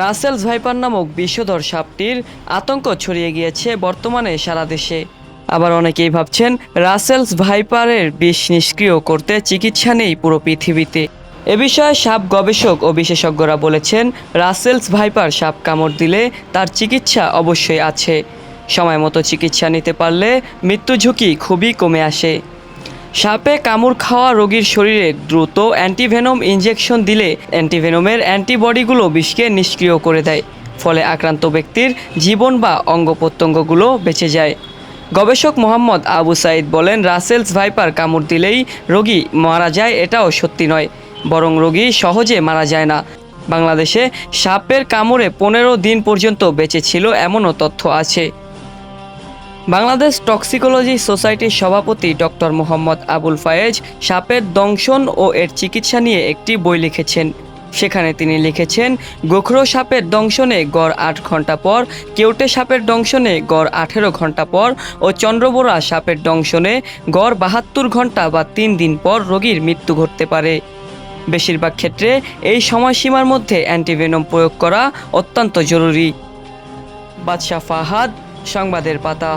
Russell's viper নামক বিষধর সাপটির আতঙ্ক ছড়িয়ে গিয়েছে বর্তমানে সারা দেশে। আবার অনেকেই ভাবছেন রাসেলস ভাইপারের বিষ নিষ্ক্রিয় করতে চিকিৎসা নেই পুরো পৃথিবীতে। এ বিষয়ে সাপ গবেষক ও বিশেষজ্ঞরা বলেছেন রাসেলস ভাইপার সাপ কামড় দিলে তার চিকিৎসা অবশ্যই আছে। সময় মতো চিকিৎসা নিতে পারলে মৃত্যু ঝুঁকি খুবই কমে আসে। সাপে কামড় খাওয়া রোগীর শরীরে দ্রুত অ্যান্টিভেনম ইনজেকশন দিলে অ্যান্টিভেনমের অ্যান্টিবডিগুলো বিষকে নিষ্ক্রিয় করে দেয়, ফলে আক্রান্ত ব্যক্তির জীবন বা অঙ্গ প্রত্যঙ্গগুলো বেঁচে যায়। গবেষক মোহাম্মদ আবু সাইদ বলেন, রাসেলস ভাইপার কামড় দিলেই রোগী মারা যায় এটাও সত্যি নয়, বরং রোগী সহজে মারা যায় না। বাংলাদেশে সাপের কামড়ে পনেরো দিন পর্যন্ত বেঁচে ছিল এমনও তথ্য আছে। বাংলাদেশ টক্সিকোলজি সোসাইটির সভাপতি ডক্টর মোহাম্মদ আবুল ফায়েজ সাপের দংশন ও এর চিকিৎসা নিয়ে একটি বই লিখেছেন। সেখানে তিনি লিখেছেন, গোখরো সাপের দংশনে গড় আট ঘণ্টা পর, কেউটে সাপের দংশনে গড় আঠেরো ঘণ্টা পর ও চন্দ্রবোরা সাপের দংশনে গড় বাহাত্তর ঘণ্টা বা তিন দিন পর রোগীর মৃত্যু ঘটতে পারে। বেশিরভাগ ক্ষেত্রে এই সময়সীমার মধ্যে অ্যান্টিভেনম প্রয়োগ করা অত্যন্ত জরুরি। বাদশাহ ফাহাদ, সংবাদের পাতা।